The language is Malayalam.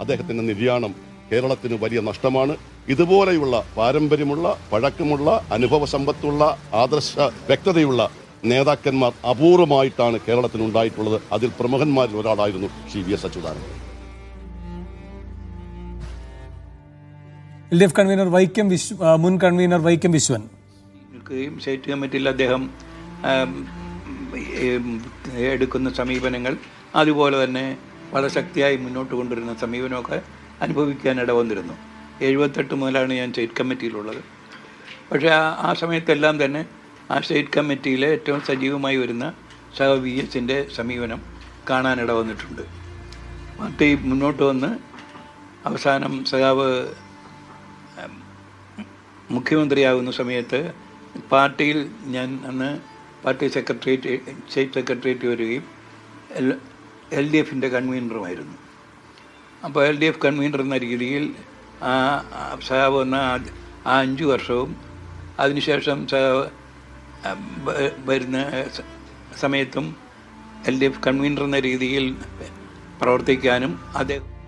അദ്ദേഹത്തിന്റെ നിര്യാണം കേരളത്തിന് വലിയ നഷ്ടമാണ്. ഇതുപോലെയുള്ള പാരമ്പര്യമുള്ള പഴക്കമുള്ള അനുഭവ സമ്പത്തുള്ള ആദർശ വ്യക്തതയുള്ള നേതാക്കന്മാർ അപൂർവമായിട്ടാണ് കേരളത്തിൽ ഉണ്ടായിട്ടുള്ളത്. അതിൽ പ്രമുഖന്മാരിൽ ഒരാളായിരുന്നു C V S Achuthanandan. L D F convener Vaikom Viswa മുൻ കൺവീനർ വൈക്കം വിശ്വൻ. നിൽക്കുകയും സ്റ്റേറ്റ് കമ്മിറ്റിയിൽ അദ്ദേഹം എടുക്കുന്ന സമീപനങ്ങൾ അതുപോലെ തന്നെ വളരെ ശക്തിയായി മുന്നോട്ട് കൊണ്ടുവരുന്ന സമീപനമൊക്കെ അനുഭവിക്കാൻ ഇടവന്നിരുന്നു. എഴുപത്തെട്ട് മുതലാണ് ഞാൻ സ്റ്റേറ്റ് കമ്മിറ്റിയിലുള്ളത്. പക്ഷേ ആ ആ സമയത്തെല്ലാം തന്നെ ആ സ്റ്റേറ്റ് കമ്മിറ്റിയിലെ ഏറ്റവും സജീവമായി വരുന്ന സഹ വി എസിന്റെ സമീപനം കാണാനിട വന്നിട്ടുണ്ട് പാർട്ടി മുന്നോട്ട് വന്ന് അവസാനം സഖാവ് മുഖ്യമന്ത്രിയാകുന്ന സമയത്ത് പാർട്ടിയിൽ ഞാൻ അന്ന് പാർട്ടി സെക്രട്ടേറിയറ്റ് സ്റ്റേറ്റ് സെക്രട്ടേറിയറ്റ് വരികയും എൽ ഡി എഫിന്റെ കൺവീനറുമായിരുന്നു. അപ്പോൾ എൽ ഡി എഫ് കൺവീനർ എന്ന രീതിയിൽ സഹാബ് വന്ന ആ- അഞ്ചു വർഷവും അതിനുശേഷം വരുന്ന സമയത്തും എൽ ഡി എഫ് കൺവീനർ എന്ന രീതിയിൽ പ്രവർത്തിക്കാനും അദ്ദേഹം